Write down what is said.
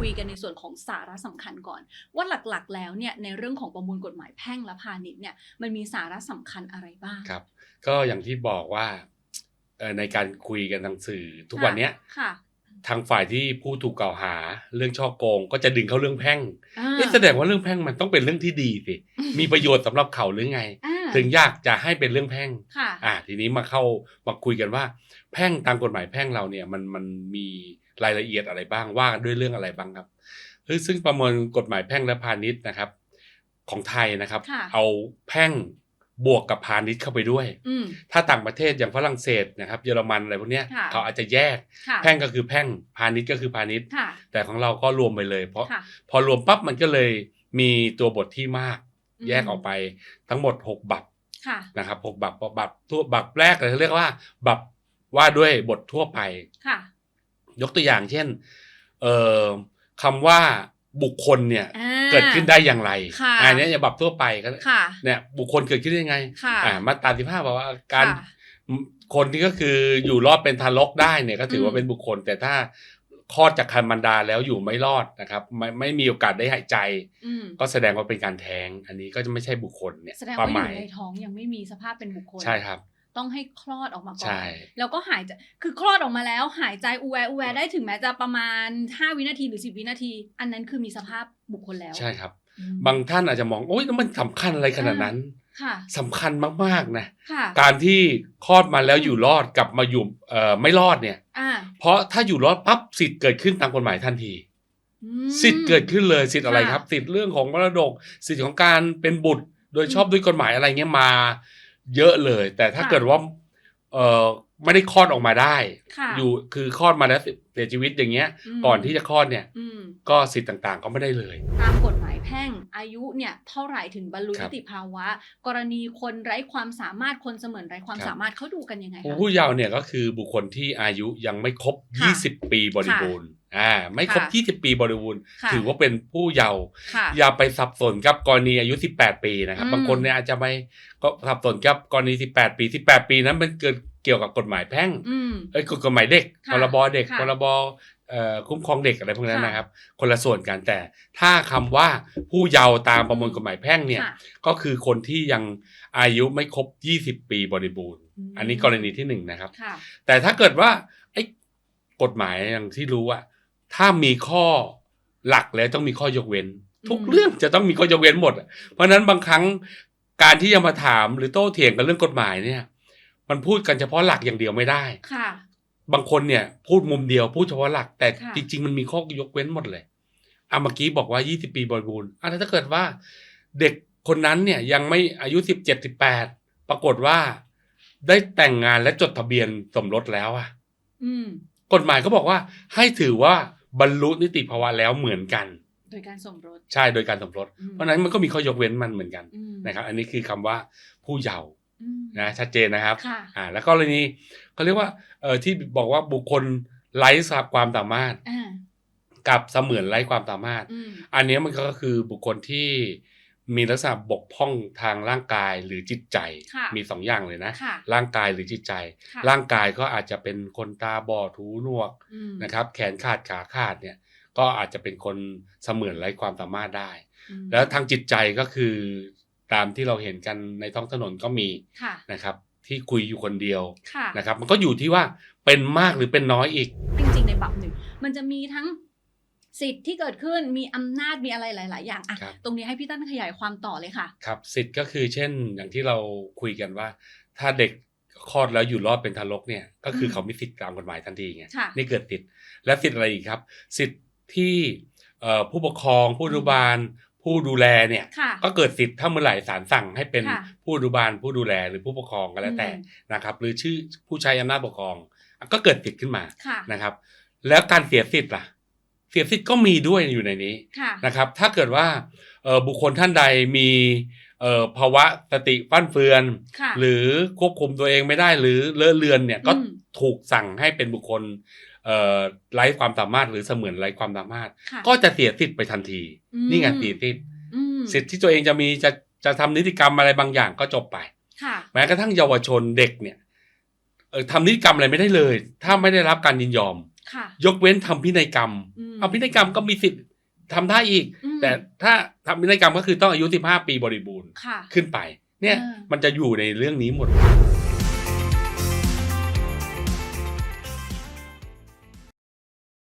คุยกันในส่วนของสาระสำคัญก่อน ว่าหลักๆ แล้วเนี่ยในเรื่องของประมวลกฎหมายแพ่งและพาณิชย์เนี่ยมันมีสาระสำคัญอะไรบ้างครับ ก็อย่างที่บอกว่าเอ่อในการคุยกันทางสื่อทุกวันเนี้ยค่ะทางฝ่ายที่ผู้ถูกกล่าวหาเรื่องช่อโกง ก็จะดึงเข้าเรื่องแพ่งอ่าเอ๊ะแสดงว่าเรื่องแพ่งมันต้องเป็นเรื่องที่ดีสิมีประโยชน์สำหรับเขาหรือไงอ่าถึงอยากจะให้เป็นเรื่องแพ่งค่ะอ่าทีนี้มาเข้ามาคุยกันว่า แพ่งตามกฎหมายแพ่งเราเนี่ยมันมันมี รายละเอียดอะไรบ้างว่าด้วยเรื่องอะไรบ้างครับซึ่งซึ่งประมวลกฎหมายแพ่งและพาณิชย์นะครับ ของไทยนะครับค่ะเอาแพ่งบวกกับพาณิชย์เข้าไปด้วยอืมถ้าต่างประเทศอย่างฝรั่งเศสนะครับ เยอรมันอะไรพวกเนี้ยค่ะเขาอาจจะแยกค่ะแพ่งก็คือแพ่งพาณิชย์ก็คือพาณิชย์ค่ะแต่ของเราก็รวมไปเลย เพราะค่ะพอรวมปั๊บมันก็เลยมีตัวบทที่มากอืมแยกออกไปทั้งหมด 6 บับค่ะนะครับหกบับบับทั่วบับแรกเลยเขาเรียกว่า บับว่าด้วยบททั่วไปค่ะ ยกตัวอย่างเช่น เอ่อคำว่าบุคคลเนี่ยอ่าเกิดขึ้นได้อย่างไรค่ะอันนี้อย่าบับทั่วไปก็ค่ะเนี่ยบุคคลเกิดขึ้นได้ยังไงค่ะอ่ามาตราสิบห้าบอกว่าการค่ะคนที่ก็คืออยู่รอดเป็นทารกได้เนี่ยก็ถืออืว่ามเป็นบุคคล แต่ถ้าคลอดจากคันมันดาแล้วอยู่ไม่รอดนะครับ ไม่ไม่มีโอกาสได้หายใจอืมก็แสดงว่าเป็นการแท้ง อันนี้ก็จะไม่ใช่บุคคลเนี่ยแสดงควาว่ามอหยู่มายในท้องยังไม่มีสภาพเป็นบุคคลใช่ครับ ต้องให้คลอดออกมาก่อใช่นแล้วก็หายใจคือคลอดออกมาแล้ว หายใจอูแวอูแวได้ถึงแม้จะประมาณ 5 วินาทีหรือ 10 วินาที อันนั้นคือมีสภาพบุคคลแล้ว ใช่ครับอืมบางท่านอาจจะมองโอ๊ยแล้วมันสำคัญอะไรขนาดนั้นค่ะสำคัญมากๆนะค่ะการที่คลอดมาแล้วอยู่รอดกลับมาอยู่เอ่อไม่รอดเนี่ยอ่าเพราะถ้าอยู่รอดปั๊บสิทธิ์เกิดขึ้นตามกฎหมายทันทีอืมสิทธิ์เกิดขึ้นเลยสิทธิ์อะไรค่ะครับสิทธิ์เรื่องของมรดก สิทธิ์ของการเป็นบุตร โดยชอบด้วยกฎหมายอะไรเงี้ยมา เยอะเลย แต่ถ้าค่ะเกิดว่า เอ่อไม่ได้คลอดออกมาได้ค่ะอยู่คือคลอดมาแล้วเสียชีวิตอย่างเงี้ยมก่อนที่จะคลอดเนี่ยอืมก็สิทธิ์ต่างๆ ก็ไม่ได้เลย ตามกฎหมายแพ่งอายุเนี่ยเท่าไหร่ถึงบรรลุครันิบติภาวะ กรณีคนไร้ความสามารถคนเสมือนไร้ความครับสามารถเขาดูกันยังไงผู้คะผู้เยาว์เนี่ยก็คือบุคคลที่อายุยังไม่ครบค่ะ20 ปีบริบูรณ์ อ่าไม่ครบค่ะ20 ปีบริบูรณ์ค่ะถือว่าเป็นผู้เยาว์ค่ะอย่าไปสับสนกับกรณีอายุ 18 ปีนะครับอืมบางคนเนี่ยอาจจะไม่ก็สับสนกับกรณี 18 ปี 18 ปีนั้นมันเกิดเกี่ยวกับกฎหมายแพ่งอืมเอ้ยกฎหมายเด็กค่ะพรบเด็กค่ะพรบเอ่อคุ้มครองเด็กอะไรพวกนั้นค่ะนะครับ คนละส่วนกันแต่ถ้าคำว่าผู้เยาว์ตามประมวลกฎหมายแพ่งเนี่ยค่ะก็คือคนที่ยังอายุไม่ครบ 20 ปีบริบูรณ์อืมอันนี้กรณีที่หนึ่งนะครับค่ะแต่ถ้าเกิดว่าไอ้กฎหมายอย่างที่รู้ว่า ถ้ามีข้อหลักแล้วต้องมีข้อยกเว้น ทุกอืมเรื่องจะต้องมีข้อยกเว้นหมดอะเพราะฉะนั้นบางครั้งการที่จะมาถามหรือโต้เถียงกันเรื่องกฎหมายเนี่ย มันพูดกันเฉพาะหลักอย่างเดียวไม่ได้ค่ะ บางคนเนี่ย พูดมุมเดียวพูดเฉพาะหลัก แต่ค่ะจริง ๆ มันมีข้อยกเว้นหมดเลยอะเมื่อกี้บอกว่า 20 ปีบริบูรณ์อะแล้วถ้าเกิดว่า เด็กคนนั้นเนี่ยยังไม่อายุ 17 18 ปรากฏว่า ได้แต่งงานและจดทะเบียนสมรสแล้วอะอืมกฎหมายก็บอกว่าให้ถือว่า บรรลุนิติภาวะแล้วเหมือนกัน โดยการสมรสใช่โดยการสมรสอืมเพราะฉะนั้นมันก็มีข้อยกเว้นมันเหมือนกันอืมนะครับ อันนี้คือคำว่าผู้เยาว์อืมนะชัดเจนนะครับค่ะอ่าแล้วก็กรณีเขาเรียกว่าเอ่อที่บอกว่าบุคคลไร้ความสามารถอ่ากับเสมือนไร้ความสามารถอืมอันเนี้ยมันก็คือบุคคลที่ มีลักษณะบกพร่องทางร่างกายหรือจิตใจค่ะมีสองอย่างเลยนะค่ะร่างกายหรือจิตใจค่ะร่างกายก็อาจจะเป็นคนตาบอดหูหนวกอืมนะครับ แขนขาดขาขาดเนี่ย ก็อาจจะเป็นคนเสมือนไร้ความสามารถได้อืมแล้วทางจิตใจก็คือตามที่เราเห็นกันในท้องถนนก็มีค่ะนะครับ ที่คุยอยู่คนเดียวค่ะนะครับ มันก็อยู่ที่ว่าเป็นมากหรือเป็นน้อยอีก จริงๆในบับหนึ่งมันจะมีทั้ง สิทธิ์ที่เกิดขึ้นมีอำนาจมีอะไรหลาย ๆ อย่างอะครับ ตรงนี้ให้พี่ตั้นขยายความต่อเลยค่ะ ครับสิทธิ์ก็คือเช่นอย่างที่เราคุยกันว่า ถ้าเด็กคลอดแล้วอยู่รอดเป็นทารกเนี่ยก็คือมเขามีสิทธิ์ตามกฎหมายทันทีไงค่ะนี่เกิดสิทธิ์และสิทธิ์อะไรอีกครับ สิทธิ์ที่เอ่อผู้ปกครอง ผู้อนุบาล ผู้ดูแลเนี่ยค่ะก็เกิดสิทธิ์ถ้าเมื่อไหร่ศาลสั่งให้เป็นค่ะ ผู้อนุบาลผู้ดูแลหรือผู้ปกครองก็แล้วแต่อืมนะครับ หรือชื่อผู้ใช้อำนาจปกครองก็เกิดสิทธิ์ขึ้นมาค่ะ นะครับ แล้วการเสียสิทธิ์ล่ะ เสียสิทธิ์ก็มีด้วยอยู่ในนี้ค่ะนะครับ ถ้าเกิดว่าเอ่อบุคคลท่านใดมีเอ่อภาวะสติฟั่นเฟือนค่ะหรือควบคุมตัวเองไม่ได้หรือเลอะเลือนเนี่ยก็อืมถูกสั่งให้เป็นบุคคลเอ่อไร้ความสามารถหรือเสมือนไร้ความสามารถค่ะก็จะเสียสิทธิ์ไปทันทีอืมนี่ไงเสียสิทธิ์อืมสิทธิ์ที่ตัวเองจะมีจะจะทำนิติกรรมอะไรบางอย่างก็จบไปค่ะแม้กระทั่งเยาวชนเด็กเนี่ยเออทำนิติกรรมอะไรไม่ได้เลย ถ้าไม่ได้รับการยินยอมค่ะ ยกเว้นทำพินัยกรรมมเอาพินัยกรรมก็มีสิทธิ์ทำได้อีกอืมแต่ถ้าทำพินัยกรรมก็คือต้องอายุ 15 ปีบริบูรณ์ค่ะขึ้นไป เนี่ยอ่ามัมันจะอยู่ในเรื่องนี้หมด